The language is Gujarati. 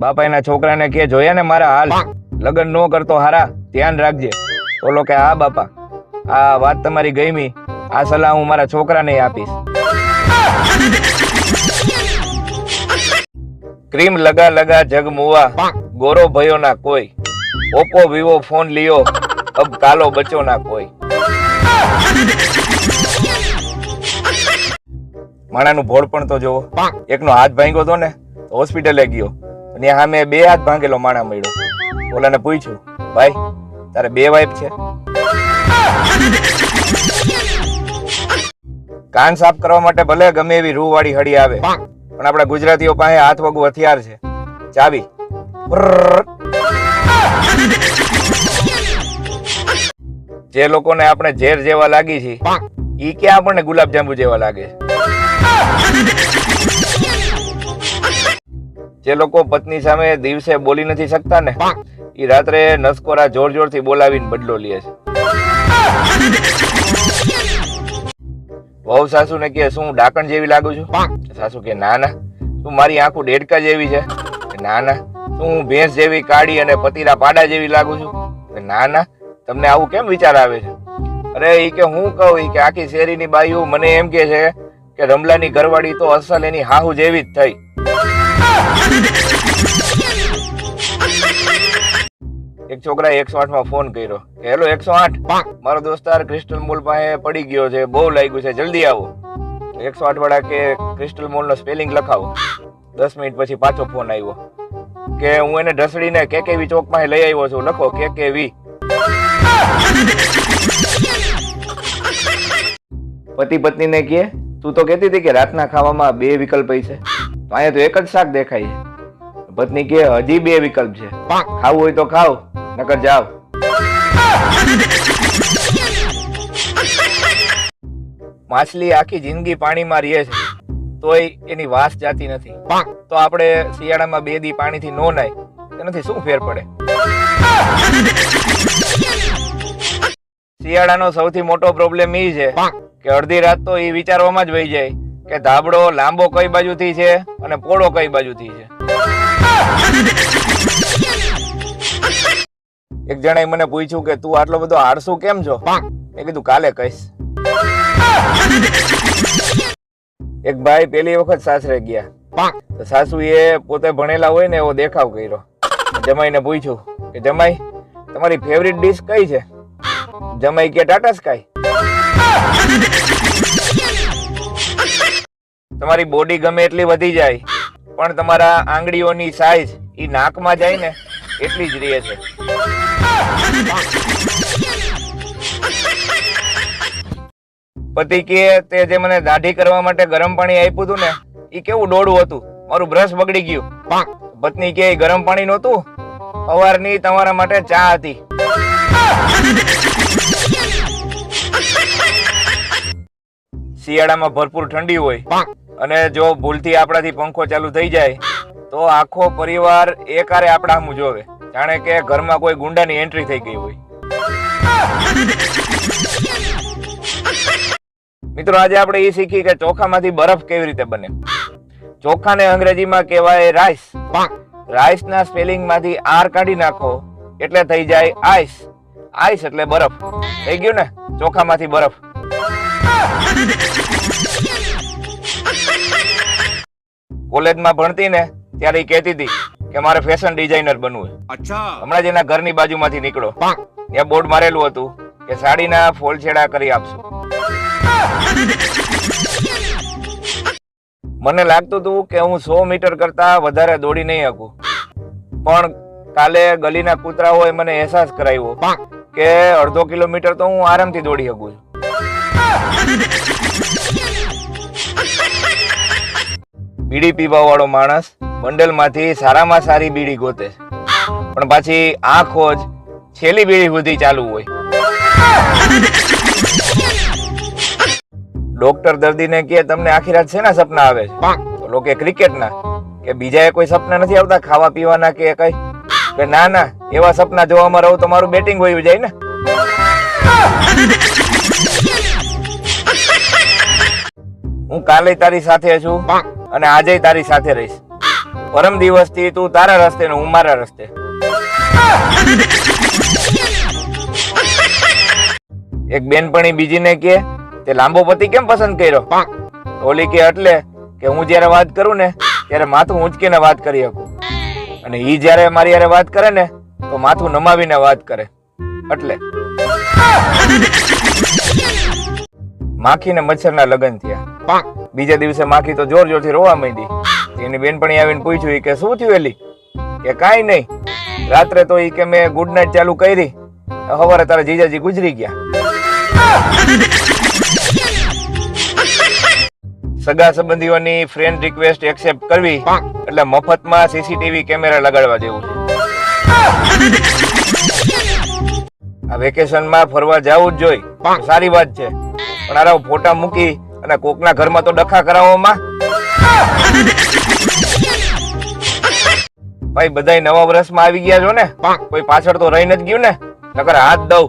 બાપા એના છોકરાને કે જોયા ને મારા હાલ. લગ્ન નો કરતો હારા ધ્યાન રાખજે. ઓલો કે હા બાપા. આ વાત તમારી ગમી. આ સલાહ હું મારા છોકરાને આપીશ. ક્રીમ લગા લગા જગ મુવા. ગોરો ભયો ના કોઈ. ઓપ્પો વિવો ફોન લિયો. અબ કાલો બચો ના કોઈ. માણાનું ભોળ પણ તો જોવો. એકનો હાથ ભાંગ્યો તો ને હોસ્પિટલે ગયો. અને સામે બે હાથ ભાંગેલો માણા મળ્યો. ઓલાને પૂછ્યું, ભાઈ, તારે બે વાઈફ છે? કાન સાફ કરવા માટે ભલે ગમે એવી રૂ વાળી હળી આવે, પણ આપણા ગુજરાતીઓ પાસે હાથ વગું હથિયાર છે. ચાવી. જે લોકોને આપણે ઝેર જેવા લાગી છે, ઈ ક્યાં આપણને ગુલાબજાંબુ જેવા લાગે? જે લોકો પત્ની સામે દિવસે બોલી નથી શકતા ને એ રાત્રે નસકોરા જોર જોરથી બોલાવીને બદલો લે છે. વહુ સાસુ ને કે શું ડાકણ જેવી લાગુ છું? સાસુ કે ના ના. તું મારી આંખો ડેડકા જેવી છે? ના ના. તું હું ભેંસ જેવી કાળી અને પતિરા પાડા જેવી લાગુ છું? ના ના. તમને આવું કેમ વિચાર આવે છે? અરે એ કે હું કહું એ કે આખી શેરીની બાઈઓ મને એમ કે છે કે રમલાની ઘરવાળી તો અસલ એની હાહુ જેવી જ થઈ. એક છોકરાએ એકસો આઠમાં ફોન કર્યો કે હેલો એકસો આઠ? મારો દોસ્તાર ક્રિસ્ટલ મોલ પાસે પડી ગયો છે બહુ લાગ્યું છે જલ્દી આવો. એકસો આઠ વાળા કે ક્રિસ્ટલ મોલ નો સ્પેલિંગ લખાવો. દસ મિનિટ પછી પાછો ફોન આવ્યો કે હું એને ઢસડીને કે કેવી ચોક પાસે લઈ આવ્યો છું લખો કે કેવી પતિ પત્નીને કહે તું તો કહેતી હતી કે રાતના ખાવામાં બે વિકલ્પ છે. તો અહીંયા તો એક જ શાક દેખાય પત્ની કે હજી બે વિકલ્પ છે. ખાવું હોય તો ખાવ નકર જાવ માછલી આખી જિંદગી પાણીમાં રહે છે. તોય એની વાસ જાતી નથી. તો આપણે શિયાળામાં બે દી પાણીથી નો નાય. તેનાથી શું ફેર પડે? શિયાળાનો સૌથી મોટો પ્રોબ્લેમ એ છે કે અડધી રાત તો એ વિચારવામાં જ વહી જાય. કે ધાબળો લાંબો કઈ બાજુથી છે અને પોળો કઈ બાજુથી છે? એક જણાએ મને પૂછ્યું કે તું આટલો બધો આળસુ કેમ છો? મેં કીધું, કાલે કહીશ. એક ભાઈ પેલી વખત સાસરે ગયા. તો સાસુ એ પોતે ભણેલા હોય ને એવો દેખાવ કર્યો. જમાઈને પૂછ્યું કે જમાઈ, તમારી ફેવરિટ ડીશ કઈ છે? જમાઈ કે ટાટા સ્કાય? તમારી બોડી ગમે એટલી વધી જાય, પણ તમારા આંગળીઓની સાઈઝ એ નાકમાં જાય ને, એટલી જ રહે છે. પતિ કે તે જે મને દાઢી કરવા માટે ગરમ પાણી આપ્યું હતું ને એ કેવું ડોળું હતું? મારું બ્રશ બગડી ગયું. પત્ની કે ગરમ પાણી નહોતું? સવારની તમારા માટે ચા હતી. શિયાળામાં ભરપૂર ઠંડી હોય. અને જો ભૂલથી આપણાથી પંખો ચાલુ થઈ જાય, તો આખો પરિવાર એકારે આપણા સામું જોવે. જાણે કે ઘરમાં કોઈ ગુંડાની એન્ટ્રી થઈ ગઈ હોય. મિત્રો, આજે આપણે એ શીખી કે ચોખામાંથી બરફ કેવી રીતે બને. ચોખાને અંગ્રેજીમાં કહેવાય રાઈસ રાઈસના સ્પેલિંગમાંથી આર કાઢી નાખો, એટલે થઈ જાય આઈસ આઈસ એટલે બરફ. થઈ ગયું ને? ચોખામાંથી બરફ. કોલેજમાં ભણતી ને ત્યારે એ કહેતી હતી કે મારે ફેશન ડિઝાઇનર બનવું અચ્છા. હમણાં જ એના ઘરની બાજુમાંથી નીકળો. ત્યાં બોર્ડ મારેલું હતું કે સાડીના ફોલ છેડા કરી આપશું. મને લાગતું હતું કે હું સો મીટર કરતા વધારે દોડી નહીં શકું. પણ કાલે ગલીના કૂતરાઓએ મને અહેસાસ કરાવ્યો કે અડધો કિલોમીટર તો હું આરામથી દોડી શકું છું. બીડી પીવા વાળો માણસ બંડલમાંથી સારામાં સારી બીડી ગોતે. પણ પાછી આંખો જ છેલ્લી બીડી સુધી ચાલુ હોય. ડોક્ટર દર્દીને કે, તમને આખી રાત શેના સપના આવે છે? લોકો ક્રિકેટના કે બીજા કોઈ સપના નથી આવતા ખાવા પીવાના કે કઈ? કે, ના ના, એવા સપના જોવામાં રહું તો મારું બેટિંગ હોય જાય ને. હું કાલે તારી સાથે છું. અને આજે તારી સાથે રહીશ. પરમ દિવસથી તું તારા રસ્તે ને હું મારા રસ્તે. એક બેનપણી બીજીને કે, તે લાંબો પતિ કેમ પસંદ કર્યો? ઓલી કે, એટલે કે હું જ્યારે વાત કરું ને, ત્યારે માથું ઊંચકીને વાત કરી શકું. અને ઈ જ્યારે મારી યારે વાત કરે ને, તો માથું નમાવીને વાત કરે. એટલે. માખી ને મચ્છરના લગ્ન થયા. બીજા દિવસે માખી તો જોર જોરથી રોવા માંડી. એની બેનપણી આવીને પૂછ્યું કે, શું થયું એલી? કે, કાંઈ નહીં. રાત્રે તો ઈ કે મેં ગુડ નાઇટ ચાલુ કરી. સવારે તારા જીજાજી ગુજરી ગયા. સગા સંબંધીઓની ફ્રેન્ડ રિક્વેસ્ટ એક્સેપ્ટ કરવી એટલે મફતમાં સીસીટીવી કેમેરા લગાડવા જેવું છે. આ વેકેશનમાં ફરવા જવું જ જોઈ. સારી વાત છે. પણ આરા ફોટા મૂકી અને કોકના ઘરમાં તો ડખા કરાવવામાં. ભાઈ બધા નવા વર્ષમાં આવી ગયા છો ને? કોઈ પાછળ તો રહી નથી ગયું ને? નકર હાથ દઉં.